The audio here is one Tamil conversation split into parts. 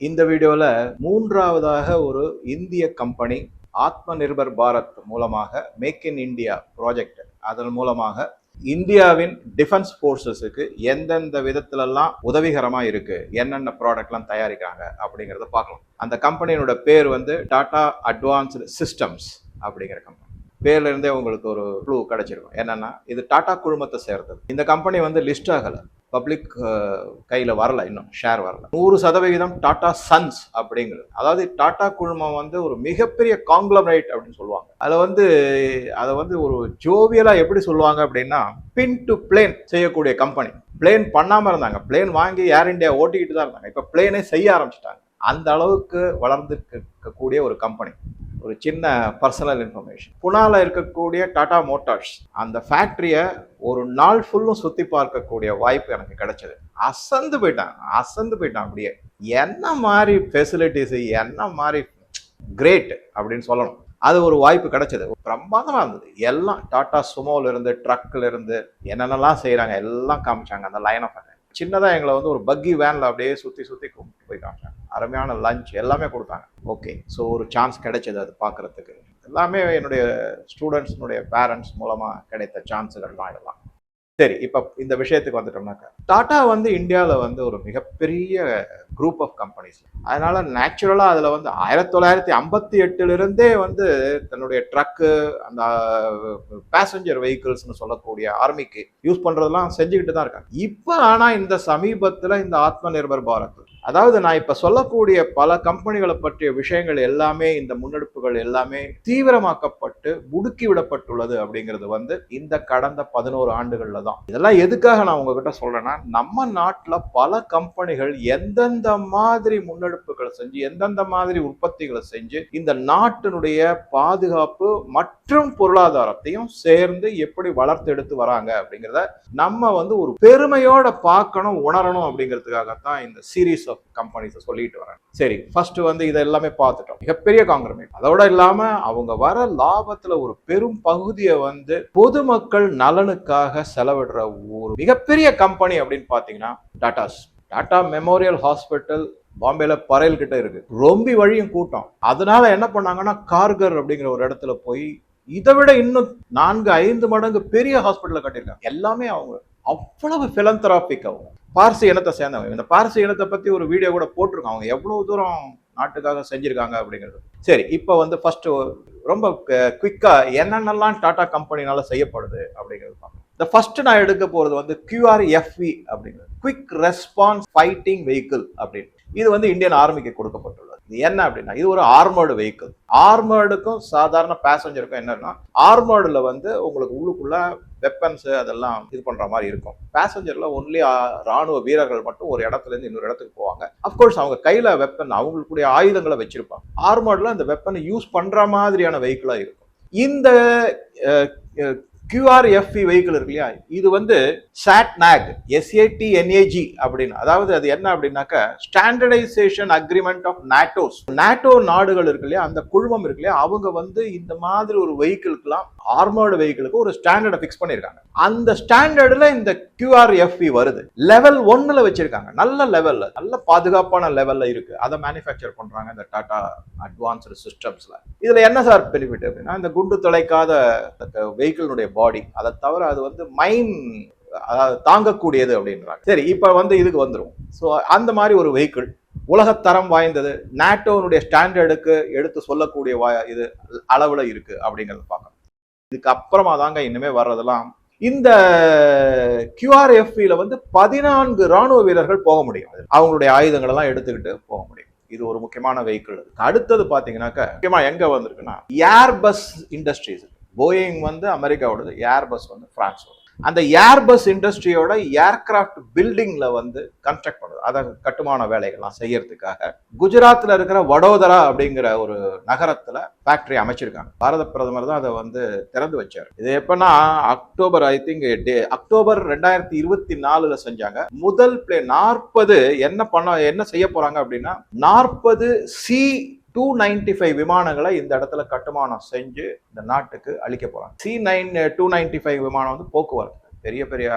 இந்த வீடியோவில் மூன்றாவதாக ஒரு இந்திய கம்பெனி ஆத்ம நிர்பர் பாரத் மூலமாக மேக் இன் இந்தியா ப்ராஜெக்ட் அதன் மூலமாக இந்தியாவின் டிஃபென்ஸ் ஃபோர்ஸஸுக்கு எந்தெந்த விதத்துலலாம் உதவிகரமாக இருக்குது என்னென்ன ப்ராடக்ட்லாம் தயாரிக்கிறாங்க அப்படிங்கிறத பார்க்கலாம். அந்த கம்பெனியோட பேர் வந்து டாடா அட்வான்ஸ்டு சிஸ்டம்ஸ் அப்படிங்கிற கம்பெனி பேர்லேருந்தே உங்களுக்கு ஒரு க்ளூ கிடைச்சிருக்கும். என்னென்னா இது டாடா குழுமத்தை சேர்ந்தது. இந்த கம்பெனி வந்து லிஸ்ட் ஆகலை. பப்ளிக் uh, கையில் வரல இன்னும் ஷேர் வரல. நூறு சதவிகிதம் டாடா சன்ஸ் அப்படிங்கிறது. அதாவது டாடா குழுமம் வந்து ஒரு மிகப்பெரிய காங்க்ளமரேட் அப்படின்னு சொல்லுவாங்க. அதில் வந்து அதை வந்து ஒரு ஜோவியலாக எப்படி சொல்லுவாங்க அப்படின்னா பின் டு பிளேன் செய்யக்கூடிய கம்பெனி பிளேன் பண்ணாமல் இருந்தாங்க. பிளேன் வாங்கி ஏர் இண்டியா ஓட்டிக்கிட்டு தான் இருந்தாங்க. இப்போ பிளேனே செய்ய ஆரம்பிச்சிட்டாங்க. அந்த அளவுக்கு வளர்ந்துருக்கக்கூடிய ஒரு கம்பெனி ஒரு சின்ன பர்சனல் இன்ஃபர்மேஷன் புனால இருக்கக்கூடிய டாடா மோட்டார்ஸ் அந்த ஃபேக்ட்ரியை ஒரு நாள் ஃபுல்லும் சுற்றி பார்க்கக்கூடிய வாய்ப்பு எனக்கு கிடைச்சது. அசந்து போயிட்டான் அசந்து போயிட்டான் அப்படியே. என்ன மாதிரி ஃபெசிலிட்டிஸ் என்ன மாதிரி கிரேட் அப்படின்னு சொல்லணும். அது ஒரு வாய்ப்பு கிடைச்சது. பிரம்மாதமாக இருந்தது. எல்லாம் டாடா சுமோல இருந்து ட்ரக்கில் இருந்து என்னென்னலாம் செய்கிறாங்க எல்லாம் காமிச்சாங்க அந்த லைன் ஆஃப் சின்னதாக எங்களை வந்து ஒரு பக்கி வேனில் அப்படியே சுற்றி சுற்றி கூப்பிட்டு போய் காமிச்சாங்க. அருமையான லஞ்ச் எல்லாமே கொடுத்தாங்க. ஓகே ஸோ ஒரு சான்ஸ் கிடைச்சது அது பார்க்குறதுக்கு எல்லாமே என்னுடைய ஸ்டூடெண்ட்ஸ்னுடைய பேரண்ட்ஸ் மூலமாக கிடைத்த சான்ஸுகள்லாம் இதெல்லாம். சரி இப்போ இந்த விஷயத்துக்கு வந்துட்டோம்னாக்கா டாடா வந்து இந்தியாவில் வந்து ஒரு மிகப்பெரிய குரூப் ஆஃப் கம்பெனிஸ் அதனால நேச்சுரலாக அதில் வந்து ஆயிரத்தி தொள்ளாயிரத்தி ஐம்பத்தி எட்டுலேருந்தே வந்து தன்னுடைய ட்ரக்கு அந்த பேசஞ்சர் வெஹிக்கிள்ஸ்னு சொல்லக்கூடிய ஆர்மிக்கு யூஸ் பண்ணுறதெல்லாம் செஞ்சுக்கிட்டு தான் இருக்காங்க. இப்போ ஆனால் இந்த சமீபத்தில் இந்த ஆத்ம நிர்பர் பாரத் அதாவது நான் இப்ப சொல்லக்கூடிய பல கம்பெனிகளை பற்றிய விஷயங்கள் எல்லாமே இந்த முன்னெடுப்புகள் எல்லாமே தீவிரமாக்கப்பட்டு முடுக்கி விடப்பட்டுள்ளது அப்படிங்கிறது வந்து இந்த கடந்த பதினோரு ஆண்டுகள்ல தான். இதெல்லாம் எதுக்காக நான் உங்ககிட்ட சொல்றேன்னா நம்ம நாட்டில் பல கம்பெனிகள் எந்தெந்த மாதிரி முன்னெடுப்புகளை செஞ்சு எந்தெந்த மாதிரி உற்பத்திகளை செஞ்சு இந்த நாட்டினுடைய பாதுகாப்பு மற்றும் பொருளாதாரத்தையும் சேர்ந்து எப்படி வளர்த்து எடுத்து வராங்க அப்படிங்கிறத நம்ம வந்து ஒரு பெருமையோட பார்க்கணும் உணரணும் அப்படிங்கிறதுக்காகத்தான் இந்த சீரீஸ் ஆஃப் கம்பெனிஸை சொல்லிட்டு வரேன் சரி ஃபர்ஸ்ட் வந்து இதை எல்லாமே பார்த்துட்டோம். மிகப்பெரிய காங்கிரமேட். அதோட இல்லாம அவங்க வர லாபத்துல ஒரு பெரும் பகுதியை வந்து பொதுமக்கள் நலனுக்காக செலவிடுற ஒரு மிகப்பெரிய கம்பெனி அப்படின்னு பாத்தீங்கன்னா டாட்டாஸ் டாடா மெமோரியல் ஹாஸ்பிட்டல் பாம்பேல பறையல் கிட்ட இருக்கு. ரொம்ப வழியும் கூட்டம். அதனால என்ன பண்ணாங்கன்னா கார்கர் அப்படிங்கிற ஒரு இடத்துல போய் இதை விட இன்னும் நான்கு ஐந்து மடங்கு பெரிய ஹாஸ்பிட்டல் கட்டியிருக்காங்க. எல்லாமே அவங்க அவ்வளவு பிலந்தராபிக் அவங்க. பார்சி இனத்தை சேர்ந்தவங்க. இந்த பார்சி இனத்தை பற்றி ஒரு வீடியோ கூட போட்டிருக்காங்க அவங்க எவ்வளோ தூரம் நாட்டுக்காக செஞ்சுருக்காங்க அப்படிங்கிறது. சரி இப்போ வந்து ஃபஸ்ட்டு ரொம்ப குயிக்காக என்னென்னலாம் டாடா கம்பெனினால செய்யப்படுது அப்படிங்கிறது பார்க்கலாம் இந்த ஃபர்ஸ்ட் நான் எடுக்க போறது வந்து கியூஆர்எஃப்வி அப்படிங்கிறது குவிக் ரெஸ்பான்ஸ் ஃபைட்டிங் வெஹிக்கிள் அப்படின்னு. இது வந்து இந்தியன் ஆர்மிக்கு கொடுக்கப்பட்டுள்ளது. இது என்ன அப்படின்னா இது ஒரு ஆர்மர்டு வெஹிக்கிள் ஆர்மர்டுக்கும் சாதாரண பேசஞ்சருக்கும் என்னன்னா ஆர்மர்டுல வந்து உங்களுக்கு உள்ளுக்குள்ள வெப்பன்ஸ் அதெல்லாம் இது பண்ற மாதிரி இருக்கும். பேசஞ்சர்ல ஒன்லி ராணுவ வீரர்கள் மட்டும் ஒரு இடத்துல இருந்து இன்னொரு இடத்துக்கு போவாங்க. அப்கோர்ஸ் அவங்க கையில வெப்பன் அவங்களுக்குடைய ஆயுதங்களை வச்சிருப்பாங்க. ஆர்மர்ட்ல அந்த வெப்பனை யூஸ் பண்ற மாதிரியான வெஹிக்கிளா இருக்கும். இந்த கியூஆர்எஃப்இ வெஹிக்கிள் இருக்கு இல்லையா? இது வந்து சாட்நாக் எஸ்ஏடி என்ஏஜி அப்படின்னு. அதாவது அது என்ன அப்படின்னாக்க standardization agreement of NATOs NATO நாடுகள் இருக்கு இல்லையா? அந்த குழுமம் இருக்கு இல்லையா? அவங்க வந்து இந்த மாதிரி ஒரு வெஹிக்கிள்க்குலாம் ஆர்மர்டு வெஹிக்கிளுக்கு ஒரு ஸ்டாண்டர்டை ஃபிக்ஸ் பண்ணியிருக்காங்க. அந்த ஸ்டாண்டர்டில் இந்த கியூஆர்எஃப்இ வருது. லெவல் ஒன்னில் வச்சிருக்காங்க. நல்ல லெவலில் நல்ல பாதுகாப்பான லெவலில் இருக்கு. அதை மேனுஃபேக்சர் பண்ணுறாங்க இந்த டாடா அட்வான்ஸ்டு சிஸ்டம்ஸில் இதில் என்ன சார் பெனிஃபிட் அப்படின்னா இந்த குண்டு தொலைக்காத வெஹிக்கிளினுடைய பாடி அதை தவிர அது வந்து மைன் அதாவது தாங்கக்கூடியது அப்படின்றாங்க. சரி இப்போ வந்து இதுக்கு வந்துடும் ஸோ அந்த மாதிரி ஒரு வெஹிக்கிள் உலகத்தரம் வாய்ந்தது நாட்டோனுடைய ஸ்டாண்டர்டுக்கு எடுத்து சொல்லக்கூடிய வா இது அளவில் இருக்குது அப்படிங்கிறத பார்க்கணும். இதுக்கு அப்புறமா தாங்க இன்னுமே வர்றதெல்லாம் இந்த கியூஆர்எஃப்இல வந்து பதினான்கு ராணுவ வீரர்கள் போக முடியும். அவங்களுடைய ஆயுதங்கள் எல்லாம் எடுத்துக்கிட்டு போக முடியும். இது ஒரு முக்கியமான வெஹிக்கிள் அடுத்தது பாத்தீங்கன்னாக்க முக்கியமாக எங்கே வந்திருக்குன்னா ஏர்பஸ் இண்டஸ்ட்ரீஸ் போயிங் வந்து அமெரிக்காவோடது ஏர்பஸ் வந்து ஃப்ரான்ஸோட அந்த ஏர்பஸ் இண்டஸ்ட்ரியோட ஏர்கிராஃப்ட் பில்டிங்கில் வந்து கன்ஸ்ட்ரக்ட் பண்ணுறது அதை கட்டுமான வேலைகள்லாம் செய்யறதுக்காக குஜராத்தில் இருக்கிற வடோதரா அப்படிங்கிற ஒரு நகரத்தில் ஃபேக்டரி அமைச்சிருக்காங்க. பாரத பிரதமர் தான் அதை வந்து திறந்து வச்சார். இது எப்பன்னா October I think day October ரெண்டாயிரத்தி இருபத்தி நாலுல செஞ்சாங்க. முதல் பிளே நாற்பது என்ன பண்ண என்ன செய்ய போறாங்க அப்படின்னா நாற்பது சி டூ நைன்டி ஃபைவ் விமானங்களை இந்த இடத்துல கட்டுமானம் செஞ்சு இந்த நாட்டுக்கு அளிக்க போகிறாங்க C nine two ninety five விமானம் வந்து போக்குவரத்து பெரிய பெரிய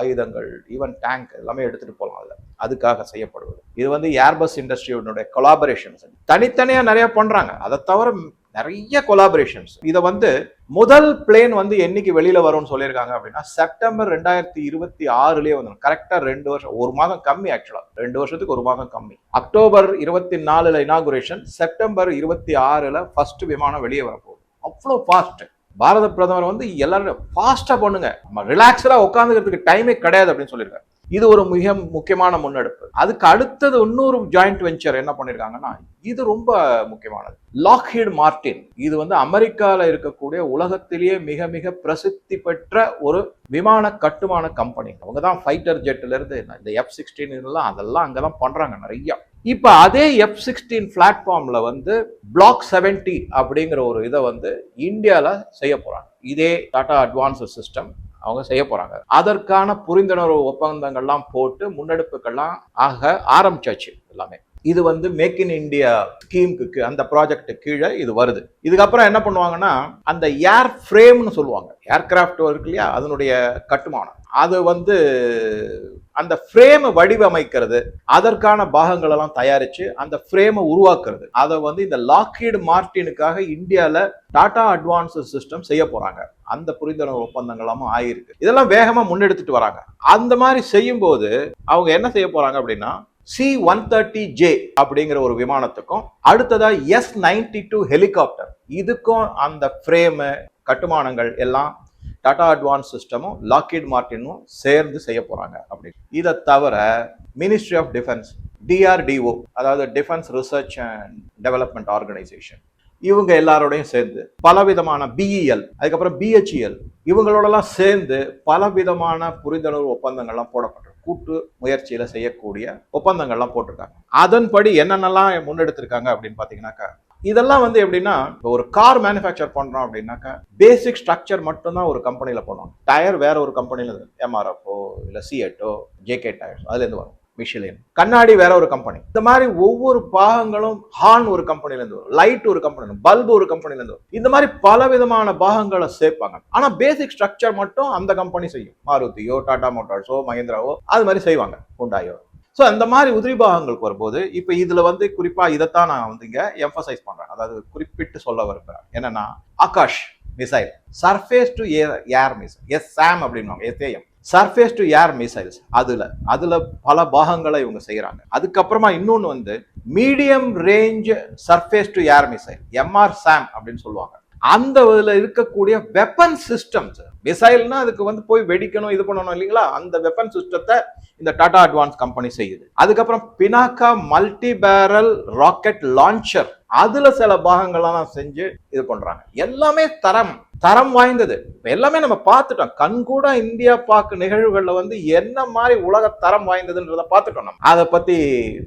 ஆயுதங்கள் ஈவன் டேங்க் எல்லாமே எடுத்துகிட்டு போகலாம் அதில். அதுக்காக செய்யப்படுவது. இது வந்து ஏர்பஸ் இண்டஸ்ட்ரியோட கொலாபரேஷன்ஸ் தனித்தனியாக நிறைய பண்ணுறாங்க அதை தவிர நிறைய கொலாபரேஷன்ஸ் இதை வந்து முதல் பிளேன் வந்து என்னைக்கு வெளியில வரும்னு சொல்லியிருக்காங்க அப்படின்னா செப்டம்பர் ரெண்டாயிரத்தி இருபத்தி ஆறுலயே வந்துடும் கரெக்டா ரெண்டு வருஷம் ஒரு மாதம் கம்மி ஆக்சுவலா ரெண்டு வருஷத்துக்கு ஒரு மாதம் கம்மி. அக்டோபர் இருபத்தி நாலுல இனாகுரேஷன் செப்டம்பர் இருபத்தி ஆறுல ஃபர்ஸ்ட் விமானம் வெளியே வரப்போகுது. அவ்வளோ ஃபாஸ்ட் பாரத பிரதமர் வந்து எல்லாரும் ஃபாஸ்டா பண்ணுங்க. நம்ம ரிலாக்ஸ்டா உட்காந்துக்கிறதுக்கு டைமே கிடையாது அப்படின்னு சொல்லியிருக்காரு. இது ஒரு மிக முக்கியமான முன்னெடுப்பு. அதுக்கு அடுத்தது இன்னொரு ஜாயிண்ட் வெஞ்சர் என்ன பண்ணிருக்காங்கன்னா இது ரொம்ப முக்கியமானது. லாக்ஹீட் மார்டின் இது வந்து அமெரிக்கால இருக்கக்கூடிய உலகத்திலேயே மிக மிக பிரசித்தி பெற்ற ஒரு விமான கட்டுமான கம்பெனி அவங்க தான் ஃபைட்டர் ஜெட்ல இருந்து இந்த எஃப் சிக்ஸ்டீன் எல்லாம் அதெல்லாம் அங்கதான் பண்றாங்க நிறைய. இப்ப அதே எஃப் சிக்ஸ்டீன் பிளாட்ஃபார்ம்ல வந்து பிளாக் செவன்டி அப்படிங்கிற ஒரு இதை வந்து இந்தியாவில் செய்ய போறாங்க. இதே டாடா அட்வான்ஸ் சிஸ்டம் அவங்க செய்ய போறாங்க. அதற்கான புரிந்துணர்வு ஒப்பந்தங்கள்லாம் போட்டு முன்னெடுப்புகள்லாம் ஆக ஆரம்பிச்சாச்சு எல்லாமே. இது வந்து மேக் இன் இந்தியா ஸ்கீமுக்கு அந்த ப்ராஜெக்ட் கீழே இது வருது. இதுக்கப்புறம் என்ன பண்ணுவாங்கன்னா அந்த ஏர் ஃப்ரேம்னு சொல்லுவாங்க. ஏர்கிராஃப்ட் இருக்கு இல்லையா? அதனுடைய கட்டுமானம். அது வந்து அந்த ஃப்ரேமை வடிவமைக்கிறது அதற்கான பாகங்கள் எல்லாம் தயாரிச்சு அந்த ஃப்ரேமை உருவாக்குறது. அதை வந்து இந்த லாக்கீடு மார்டினுக்காக இந்தியாவில் டாடா அட்வான்ஸ் சிஸ்டம் செய்ய போறாங்க. அந்த புரிந்துணர்வு ஒப்பந்தங்களாமும் ஆயிருக்கு. இதெல்லாம் வேகமா முன்னெடுத்துட்டு வராங்க. அந்த மாதிரி செய்யும்போது அவங்க என்ன செய்ய போறாங்க அப்படின்னா சி ஒன் தேர்ட்டி ஜே அப்படிங்கிற ஒரு விமானத்துக்கும் அடுத்ததா எஸ் நைன்டி டூ ஹெலிகாப்டர் இதுக்கும் அந்த ஃப்ரேமு கட்டுமானங்கள் எல்லாம் டாடா அட்வான்ஸ் சிஸ்டமும் லாக்கிட் மார்டினும் சேர்ந்து செய்ய போகிறாங்க அப்படின்னு இதை தவிர மினிஸ்ட்ரி ஆஃப் டிஃபென்ஸ் டிஆர்டிஓ அதாவது defence research and development organisation இவங்க எல்லாரோடையும் சேர்ந்து பலவிதமான பிஇஎல் அதுக்கப்புறம் பிஹெச்இஎல் இவங்களோடலாம் சேர்ந்து பலவிதமான புரிந்துணர்வு ஒப்பந்தங்கள்லாம் போடப்பட்டிருக்கு. கூட்டு முயற்சியில் செய்யக்கூடிய ஒப்பந்தங்கள்லாம் போட்டிருக்காங்க. அதன்படி என்னென்னலாம் முன்னெடுத்திருக்காங்க அப்படின்னு பார்த்தீங்கன்னாக்கா இதெல்லாம் வந்து எப்படின்னா இப்போ ஒரு கார் மேனுஃபேக்சர் பண்றோம் அப்படின்னாக்கா பேசிக் ஸ்ட்ரக்சர் மட்டும்தான் ஒரு கம்பெனியில் போனோம் டயர் வேற ஒரு கம்பெனில எம்ஆர்எஃப்ஓ இல்ல சிஎட்டோ ஜேகே டயர்ஸ் அதுல இருந்து வரும். மிஷிலின் கண்ணாடி வேற ஒரு கம்பெனி இந்த மாதிரி ஒவ்வொரு பாகங்களும் ஹார்ன் ஒரு கம்பெனில இருந்து வரும். லைட் ஒரு கம்பெனி பல்பு ஒரு கம்பெனில இருந்து வரும். இந்த மாதிரி பல விதமான பாகங்களை சேர்ப்பாங்க. ஆனா பேசிக் ஸ்ட்ரக்சர் மட்டும் அந்த கம்பெனி செய்யும். மாருதியோ டாடா மோட்டார்ஸோ மஹிந்திராவோ அது மாதிரி செய்வாங்க. ஹுண்டாயோ ஸோ அந்த மாதிரி உதிரி பாகங்களுக்கு வரும்போது இப்போ இதில் வந்து குறிப்பாக இதைத்தான் நான் வந்து இங்கே எம்பசைஸ் பண்ணுறேன் அதாவது குறிப்பிட்டு சொல்ல விரும்புறேன். என்னன்னா Akash missile surface to air air missile S SAM அப்படின்வாங்க SAM surface to air missiles அதில் அதில் பல பாகங்களை இவங்க செய்கிறாங்க அதுக்கப்புறமா இன்னொன்று வந்து medium range surface to air missile MR SAM அப்படின்னு சொல்லுவாங்க. அந்த இதில் இருக்கக்கூடிய வெப்பன் சிஸ்டம்ஸ் மிசைல்னா அதுக்கு வந்து போய் வெடிக்கணும் இது பண்ணணும் இல்லைங்களா? அந்த வெப்பன் சிஸ்டத்தை இந்த டாடா அட்வான்ஸ் கம்பெனி செய்யுது. அதுக்கப்புறம் Pinaka multi barrel rocket launcher அதுல சில பாகங்கள்லாம் செஞ்சு இது பண்றாங்க. எல்லாமே தரம் தரம் வாய்ந்தது. எல்லாமே நம்ம பார்த்துட்டோம். கண்கூட இந்தியா பாக்கு நிகழ்வுகள்ல வந்து என்ன மாதிரி உலக தரம் வாய்ந்ததுன்றத பார்த்துட்டோம் நம்ம. அதை பத்தி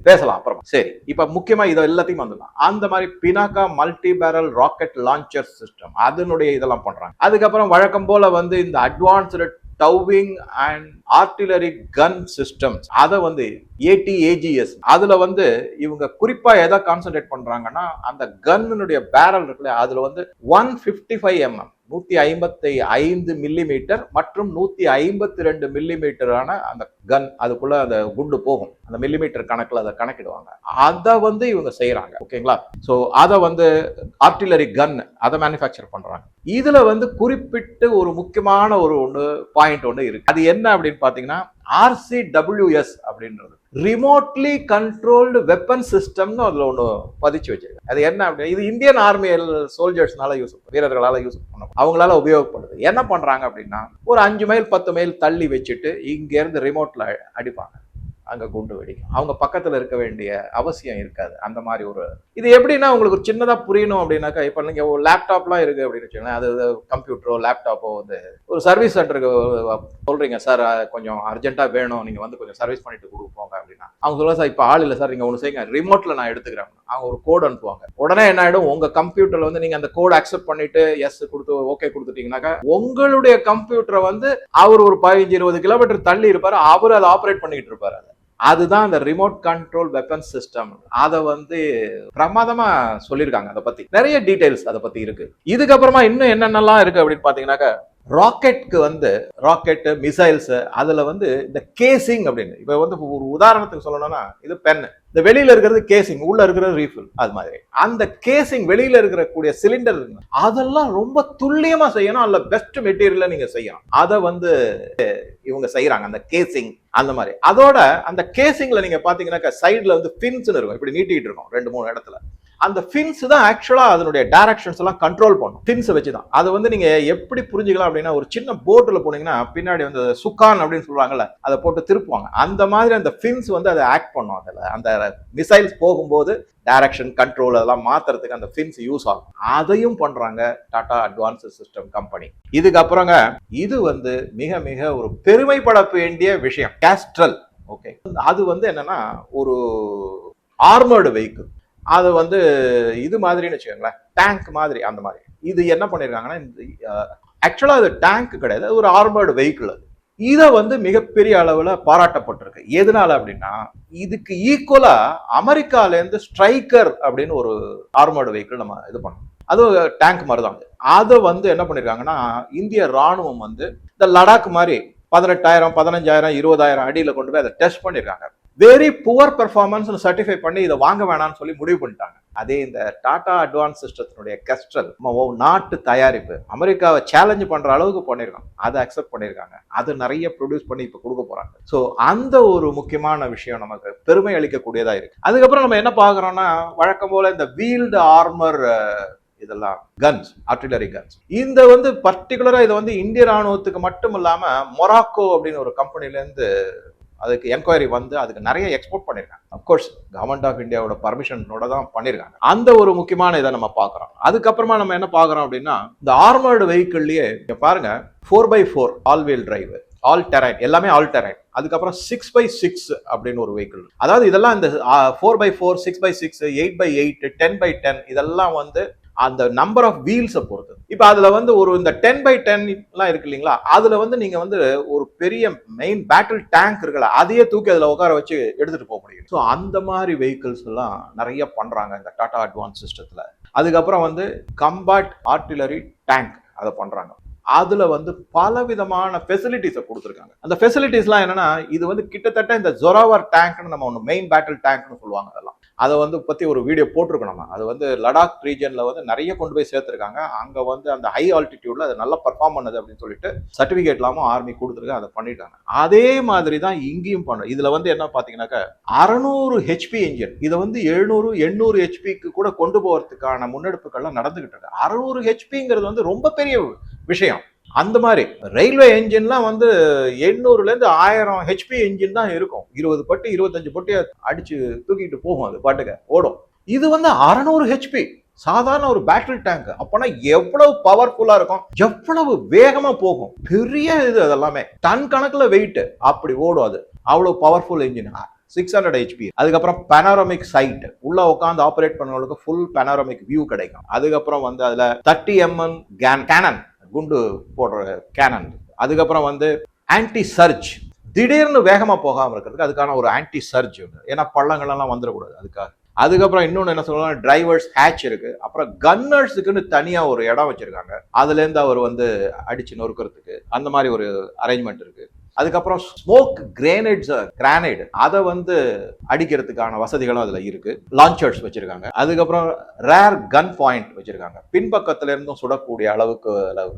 பேசலாம் அப்புறமா. சரி இப்ப முக்கியமா இதை எல்லாத்தையும் வந்துடலாம். அந்த மாதிரி Pinaka multi barrel rocket launcher system அதனுடைய இதெல்லாம் பண்றாங்க. அதுக்கப்புறம் வழக்கம் போல வந்து இந்த advanced towing and artillery gun systems அதை வந்து ஏடி ஏஜிஎஸ் அதுல வந்து இவங்க குறிப்பா எதை கான்சென்ட்ரேட் பண்றாங்கன்னா அந்த கன்னுடைய பேரல் இருக்குல்ல அதுல வந்து ஒன் பிப்டி ஃபைவ் எம்எம் நூத்தி ஐம்பத்தி ஐந்து மில்லிமீட்டர் மற்றும் நூத்தி ஐம்பத்தி ரெண்டு மில்லிமீட்டரான அந்த கன் அதுக்குள்ள அந்த குண்டு போகும். அந்த மில்லிமீட்டர் கணக்குல அதை கணக்கிடுவாங்க. அதை வந்து இவங்க செய்யறாங்க ஓகேங்களா? ஸோ அதை வந்து ஆர்டிலரி கன் அதை மேனுஃபேக்சர் பண்றாங்க. இதுல வந்து குறிப்பிட்டு ஒரு முக்கியமான ஒரு ஒன்று பாயிண்ட் ஒன்று இருக்கு. அது என்ன அப்படின்னு பாத்தீங்கன்னா ஆர்சிடபிள்யூஎஸ் அப்படின்றது. ரிமோட்லி கண்ட்ரோல்டு வெப்பன் சிஸ்டம்னு அதில் ஒன்று பதிச்சு வச்சிருக்கு அது என்ன அப்படின்னு இது இந்தியன் ஆர்மியல் சோல்ஜர்ஸ்னால யூஸ் வீரர்களால யூஸ் பண்ணும் அவங்களால உபயோகப்படுது. என்ன பண்றாங்க அப்படின்னா ஒரு அஞ்சு மைல் பத்து மைல் தள்ளி வச்சுட்டு இங்கேருந்து இருந்து அடிப்பாங்க. அங்கே குண்டு வெடிக்கும். அவங்க பக்கத்தில் இருக்க வேண்டிய அவசியம் இருக்காது. அந்த மாதிரி ஒரு இது எப்படின்னா உங்களுக்கு ஒரு சின்னதாக புரியணும் அப்படின்னாக்கா இப்போ நீங்கள் ஒரு லேப்டாப்லாம் இருக்குது அப்படின்னு வச்சுக்கோங்களேன் அது கம்ப்யூட்டரோ லேப்டாப்போ வந்து ஒரு சர்வீஸ் சென்டருக்கு சொல்கிறீங்க சார் கொஞ்சம் அர்ஜென்ட்டாக வேணும். நீங்கள் வந்து கொஞ்சம் சர்வீஸ் பண்ணிட்டு கொடுப்போங்க அப்படின்னா. அவங்க சொல்லுவாங்க சார் இப்போ ஆள் இல்லை சார். நீங்கள் ஒன்று செய்யுங்க. ரிமோட்டில் நான் எடுத்துக்கிறேன். அவங்க ஒரு கோடு அனுப்புவாங்க. உடனே என்ன ஆகிடும் உங்கள் கம்ப்யூட்டரில் வந்து நீங்கள் அந்த கோட் அக்செப்ட் பண்ணிட்டு எஸ் கொடுத்து ஓகே கொடுத்துட்டீங்கன்னாக்கா உங்களுடைய கம்ப்யூட்டரை வந்து அவர் ஒரு பதினஞ்சு இருபது கிலோமீட்டர் தள்ளி இருப்பார். அவர் அதை ஆப்ரேட் பண்ணிக்கிட்டு இருப்பார் அதை. அதுதான் அந்த ரிமோட் கண்ட்ரோல் வெப்பன் சிஸ்டம் அதை வந்து பிரமாதமா சொல்லியிருக்காங்க அதை பத்தி. நிறைய டீடைல்ஸ் அதை பத்தி இருக்கு. இதுக்கப்புறமா இன்னும் என்னென்னலாம் இருக்கு அப்படின்னு பாத்தீங்கன்னாக்கா ராக்கெட்க்கு வந்து ராக்கெட்டு மிசைல்ஸ் அதுல வந்து இந்த கேசிங் அப்படின்னு. இப்ப வந்து ஒரு உதாரணத்துக்கு சொல்லணும்னா இது பென்னு இந்த வெளியில இருக்கிறது கேசிங் உள்ள இருக்கிறது ரீஃபில் அது மாதிரி. அந்த கேசிங் வெளியில இருக்கக்கூடிய சிலிண்டர் அதெல்லாம் ரொம்ப துல்லியமா செய்யணும். அல்ல பெஸ்ட் மெட்டீரியல நீங்க செய்யணும். அதை வந்து இவங்க செய்யறாங்க. அந்த கேசிங் அந்த மாதிரி. அதோட அந்த கேசிங்ல நீங்க பாத்தீங்கன்னாக்கா சைடுல வந்து ஃபின்ஸ் இருக்கும். இப்படி நீட்டிட்டு இருக்கும். ரெண்டு மூணு இடத்துல. அந்த ஃபின்ஸ் தான் ஆக்சுவலாக அதனுடைய டைரக்ஷன்ஸ் எல்லாம் கண்ட்ரோல் பண்ணும். ஃபின்ஸை வச்சு தான் அதை வந்து நீங்கள் எப்படி புரிஞ்சுக்கலாம் அப்படின்னா ஒரு சின்ன போட்டில் போனீங்கன்னா பின்னாடி வந்து சுக்கான் அப்படின்னு சொல்லுவாங்கல்ல அதை போட்டு திருப்புவாங்க. அந்த மாதிரி அந்த ஃபின்ஸ் வந்து அதை ஆக்ட் பண்ணும் அதில். அந்த மிசைல்ஸ் போகும்போது டைரக்ஷன் கண்ட்ரோல் அதெல்லாம் மாத்துறதுக்கு அந்த ஃபின்ஸ் யூஸ் ஆகும். அதையும் பண்ணுறாங்க டாடா அட்வான்ஸ் சிஸ்டம் கம்பெனி இதுக்கப்புறங்க இது வந்து மிக மிக ஒரு பெருமைப்பட வேண்டிய விஷயம். கேஸ்ட்ரல் ஓகே அது வந்து என்னன்னா ஒரு ஆர்மர்டு வெஹிக்கிள் அது வந்து இது மாதிரின்னு வச்சுக்கோங்களேன் டேங்க் மாதிரி அந்த மாதிரி. இது என்ன பண்ணியிருக்காங்கன்னா இந்த ஆக்சுவலாக அது டேங்க் கிடையாது ஒரு ஆர்மர்டு வெஹிக்கிள் அது. இதை வந்து மிகப்பெரிய அளவில் பாராட்டப்பட்டிருக்கு. எதனால அப்படின்னா இதுக்கு ஈக்குவலாக அமெரிக்காலேருந்து ஸ்ட்ரைக்கர் அப்படின்னு ஒரு ஆர்மர்டு வெஹிக்கிள் நம்ம இது பண்ணோம். அது டேங்க் மாதிரி தான் அதை. வந்து என்ன பண்ணியிருக்காங்கன்னா இந்திய ராணுவம் வந்து இந்த லடாக் மாதிரி பதினெட்டாயிரம் பதினஞ்சாயிரம் இருபதாயிரம் அடியில் கொண்டு போய் அதை டெஸ்ட் பண்ணியிருக்காங்க வெரி புவர் பெர்ஃபார்மன்ஸ் சர்டிஃபை பண்ணி இதை வாங்க வேணாம்னு சொல்லி முடிவு பண்ணிட்டாங்க. அதே இந்த டாடா அட்வான்ஸ் சிஸ்டத்தினுடைய கஸ்ட்ரல் நாட்டு தயாரிப்பு. அமெரிக்காவை சேலஞ்சு பண்ற அளவுக்கு பண்ணியிருக்காங்க. அதை அக்செப்ட் பண்ணியிருக்காங்க. அது நிறைய ப்ரொடியூஸ் பண்ணி இப்போ கொடுக்க போறாங்க. ஸோ அந்த ஒரு முக்கியமான விஷயம் நமக்கு பெருமை அளிக்கக்கூடியதா இருக்கு. அதுக்கப்புறம் நம்ம என்ன பார்க்குறோம்னா வழக்கம் போல இந்த வீல்டு ஆர்மர் இதெல்லாம் கன்ஸ் ஆர்டிலரி கன்ஸ் இந்த வந்து பர்டிகுலரா இதை வந்து இந்திய ராணுவத்துக்கு மட்டும் இல்லாம மொராக்கோ அப்படின்னு ஒரு கம்பெனில இருந்து அதுக்கு என்கொயரி வந்து அதுக்கு நிறைய எக்ஸ்போர்ட் பண்ணியிருக்காங்க அப்கோர்ஸ் கவர்மெண்ட் ஆஃப் இந்தியாவோட பர்மிஷனோட தான் பண்ணியிருக்காங்க அந்த ஒரு முக்கியமான இதை நம்ம பார்க்குறோம். அதுக்கப்புறமா நம்ம என்ன பார்க்குறோம் அப்படின்னா இந்த ஆர்மர்டு வெஹிக்கிள்லயே இங்க பாருங்க four by four all wheel drive all terrain எல்லாமே ஆல் டெரைன் அதுக்கப்புறம் சிக்ஸ் பை சிக்ஸ் அப்படின்னு ஒரு வெஹிக்கிள் அதாவது இதெல்லாம் இந்த four by four six by six eight by eight ten by ten இதெல்லாம் வந்து அந்த நம்பர் ஆஃப் வீல்ஸை பொறுத்து. இப்போ அதில் வந்து ஒரு இந்த டென் பை டென்லாம் இருக்கு இல்லைங்களா? அதில் வந்து நீங்கள் வந்து ஒரு பெரிய மெயின் பேட்டில் டேங்க் இருக்குல்ல அதையே தூக்கி அதில் உட்கார வச்சு எடுத்துகிட்டு போக முடியும். ஸோ அந்த மாதிரி வெஹிக்கிள்ஸ் எல்லாம் நிறைய பண்ணுறாங்க இந்த டாடா அட்வான்ஸ் சிஸ்டத்தில் அதுக்கப்புறம் வந்து கம்பாட் ஆர்டிலரி டேங்க் அதை பண்ணுறாங்க அதில் வந்து பல விதமான ஃபெசிலிட்டிஸை கொடுத்துருக்காங்க. அந்த ஃபெசிலிட்டிஸ்லாம் என்னென்னா இது வந்து கிட்டத்தட்ட இந்த ஜொராவர் டேங்க்னு நம்ம ஒன்று மெயின் பேட்டில் டேங்க்னு சொல்லுவாங்க அதெல்லாம். அதை வந்து பற்றி ஒரு வீடியோ போட்டிருக்கோம் நம்ம. அது வந்து லடாக் ரீஜனில் வந்து நிறைய கொண்டு போய் சேர்த்துருக்காங்க. அங்கே வந்து அந்த ஹை ஆல்டிடியூடில் அது நல்லா பர்ஃபார்ம் பண்ணுது அப்படின்னு சொல்லிட்டு சர்டிஃபிகேட் இல்லாமல் ஆர்மி கொடுத்துருக்கு அதை பண்ணிட்டாங்க. அதே மாதிரி தான் இங்கேயும் பண்ணும் இதில் வந்து என்ன பார்த்தீங்கன்னாக்கா அறநூறு ஹெச்பி இன்ஜின் இதை வந்து எழுநூறு எண்ணூறு ஹெச்பிக்கு கூட கொண்டு போகிறதுக்கான முன்னெடுப்புகள்லாம் நடந்துகிட்டு இருக்கு. அறநூறு ஹெச்பிங்கிறது வந்து ரொம்ப பெரிய விஷயம். அந்த மாதிரி. ரயில்வே என்ஜின்லாம் வந்து எண்ணூறுலேருந்து ஆயிரம் ஹெச்பி என்ஜின் தான் இருக்கும். இருபது பட்டு இருபத்தஞ்சு பட்டு அடித்து தூக்கிட்டு போகும் அது பாட்டுக்க ஓடும். இது வந்து அறநூறு ஹெச்பி சாதாரண ஒரு பேட்டரி டேங்க் அப்போனா எவ்வளவு பவர்ஃபுல்லாக இருக்கும்? எவ்வளவு வேகமாக போகும்? பெரிய இது அதெல்லாமே. டன் கணக்கில் வெயிட் அப்படி ஓடும் அது. அவ்வளோ powerful engine six hundred HP அதுக்கப்புறம் பெனாரோமிக் சைட் உள்ள உட்காந்து ஆப்ரேட் பண்ணவங்களுக்கு ஃபுல் பெனாரமிக் வியூ கிடைக்கும். அதுக்கப்புறம் வந்து அதில் தேர்ட்டி எம்என் கேன் கேனன் குண்டு போடுற கேனன் அதுக்கப்புறம் வந்து ஆன்டி சர்ஜ் திடீர்னு வேகமாக போகாமல் இருக்கிறதுக்கு அதுக்கான ஒரு ஆன்டி சர்ஜ் ஏன்னா பள்ளங்கள்லாம் வந்துடக்கூடாது அதுக்காக. அதுக்கப்புறம் இன்னொன்று என்ன சொல்லலாம் டிரைவர்ஸ் ஹேட்ச் இருக்கு. அப்புறம் கன்னர்ஸுக்குன்னு தனியாக ஒரு இடம் வச்சிருக்காங்க. அதுலேருந்து அவர் வந்து அடிச்சு நொறுக்கிறதுக்கு அந்த மாதிரி ஒரு அரேஞ்ச்மெண்ட் இருக்கு. அதுக்கப்புறம் ஸ்மோக் கிரேனைட்ஸ் கிரானைடு அதை வந்து அடிக்கிறதுக்கான வசதிகளும் அதில் இருக்கு. லான்ச்சர்ஸ் வச்சிருக்காங்க. அதுக்கப்புறம் ரேர் கன் பாயிண்ட் வச்சிருக்காங்க. பின்பக்கத்துல இருந்தும் சுடக்கூடிய அளவுக்கு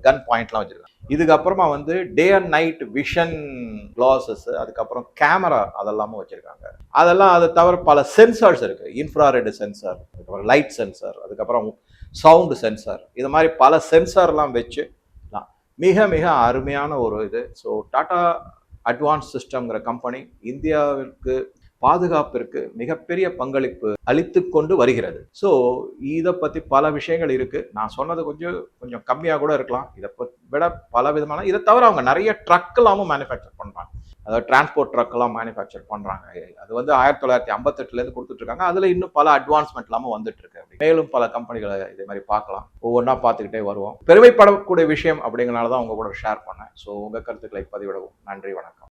கன் பாயிண்ட்லாம் வச்சிருக்காங்க. இதுக்கப்புறமா வந்து day and night vision glasses அதுக்கப்புறம் கேமரா அதெல்லாமும் வச்சிருக்காங்க. அதெல்லாம் அதை தவிர பல சென்சார்ஸ் இருக்கு. இன்ஃப்ராரெட் சென்சார் அதுக்கப்புறம் லைட் சென்சார் அதுக்கப்புறம் சவுண்டு சென்சார் இது மாதிரி பல சென்சார்லாம் வச்சு மிக மிக அருமையான ஒரு இது. ஸோ டாடா அட்வான்ஸ் சிஸ்டம்ங்கிற கம்பெனி இந்தியாவிற்கு பாதுகாப்பிற்கு மிகப்பெரிய பங்களிப்பு அளித்து கொண்டு வருகிறது. ஸோ இதை பற்றி பல விஷயங்கள் இருக்குது நான் சொன்னது கொஞ்சம் கொஞ்சம் கம்மியாக கூட இருக்கலாம். இதை விட பல விதமான இதை தவிர அவங்க நிறைய ட்ரக் மேனுஃபேக்சர் பண்ணுறாங்க அதாவது டிரான்ஸ்போர்ட் ட்ரக்கெல்லாம் மேனுஃபேக்சர் பண்ணுறாங்க அது வந்து ஆயிரத்தி தொள்ளாயிரத்தி ஐம்பத்தெட்டுலேருந்து கொடுத்துட்ருக்காங்க. அதில் இன்னும் பல அட்வான்ஸ்மெண்ட் இல்லாமல் வந்துட்டுருக்கு மேலும் பல கம்பெனிகளை இதே மாதிரி பார்க்கலாம். ஒவ்வொன்றா பார்த்துக்கிட்டே வருவோம். பெருமைப்படக்கூடிய விஷயம் அப்படிங்கிறனால தான் உங்கள் கூட ஷேர் பண்ணேன். ஸோ உங்கள் கருத்துக்களை பதிவிடவும். நன்றி வணக்கம்.